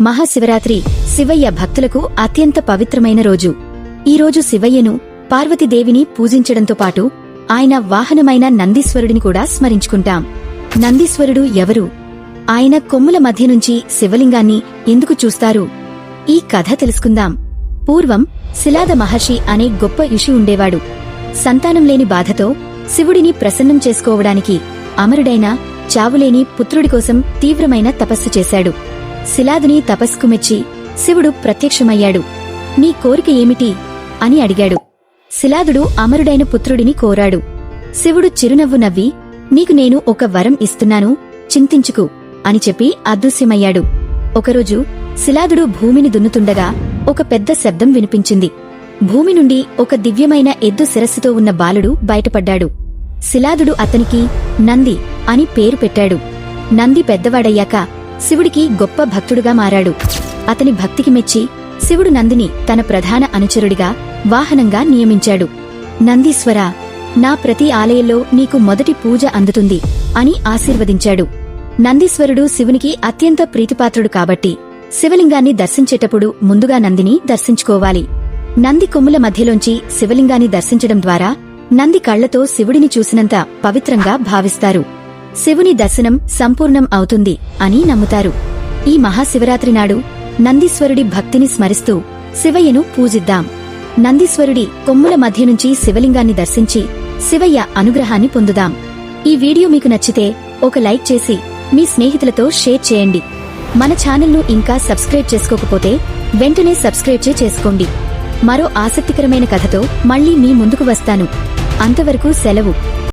మహాశివరాత్రి శివయ్య భక్తులకు అత్యంత పవిత్రమైన రోజు. ఈ రోజు శివయ్యను పార్వతీదేవిని పూజించడంతో పాటు ఆయన వాహనమైన నందీశ్వరుడిని కూడా స్మరించుకుంటాం. నందీశ్వరుడు ఎవరు? ఆయన కొమ్ముల మధ్య నుంచి శివలింగాన్ని ఎందుకు చూస్తారు? ఈ కథ తెలుసుకుందాం. పూర్వం శిలాద మహర్షి అనే గొప్ప యుషి ఉండేవాడు. సంతానం లేని బాధతో శివుడిని ప్రసన్నం చేసుకోవడానికి అమరుడైన చావులేని పుత్రుడి కోసం తీవ్రమైన తపస్సు చేశాడు. శిలాదుని తపస్సుకు మెచ్చి శివుడు ప్రత్యక్షమయ్యాడు. నీ కోరిక ఏమిటి? అని అడిగాడు. శిలాదుడు అమరుడైన పుత్రుడిని కోరాడు. శివుడు చిరునవ్వు నవ్వి నీకు నేను ఒక వరం ఇస్తున్నాను చింతించుకు అని చెప్పి అదృశ్యమయ్యాడు. ఒకరోజు శిలాదుడు భూమిని దున్నుతుండగా ఒక పెద్ద శబ్దం వినిపించింది. భూమి నుండి ఒక దివ్యమైన ఎద్దు శిరస్సుతో ఉన్న బాలుడు బయటపడ్డాడు. శిలాదుడు అతనికి నంది అని పేరు పెట్టాడు. నంది పెద్దవాడయ్యాక శివుడికి గొప్ప భక్తుడుగా మారాడు. అతని భక్తికి మెచ్చి శివుడు నందిని తన ప్రధాన అనుచరుడిగా వాహనంగా నియమించాడు. నందీశ్వర నా ప్రతి ఆలయంలో నీకు మొదటి పూజ అందుతుంది అని ఆశీర్వదించాడు. నందీశ్వరుడు శివునికి అత్యంత ప్రీతిపాత్రుడు కాబట్టి శివలింగాన్ని దర్శించేటప్పుడు ముందుగా నందిని దర్శించుకోవాలి. నంది కొమ్ముల మధ్యలోంచి శివలింగాన్ని దర్శించడం ద్వారా నంది కళ్ళతో శివుడిని చూసినంత పవిత్రంగా భావిస్తారు. శివుని దర్శనం సంపూర్ణం అవుతుంది అని నమ్ముతారు. ఈ మహాశివరాత్రి నాడు నందీశ్వరుడి భక్తిని స్మరిస్తూ శివయ్యను పూజిద్దాం. నందీశ్వరుడి కొమ్ముల మధ్య నుంచి శివలింగాన్ని దర్శించి శివయ్య అనుగ్రహాన్ని పొందుదాం. ఈ వీడియో మీకు నచ్చితే ఒక లైక్ చేసి మీ స్నేహితులతో షేర్ చేయండి. మన ఛానల్ను ఇంకా సబ్స్క్రైబ్ చేసుకోకపోతే వెంటనే సబ్స్క్రైబ్ చే చేసుకోండి. మరో ఆసక్తికరమైన కథతో మళ్ళీ మీ ముందుకు వస్తాను. అంతవరకు సెలవు.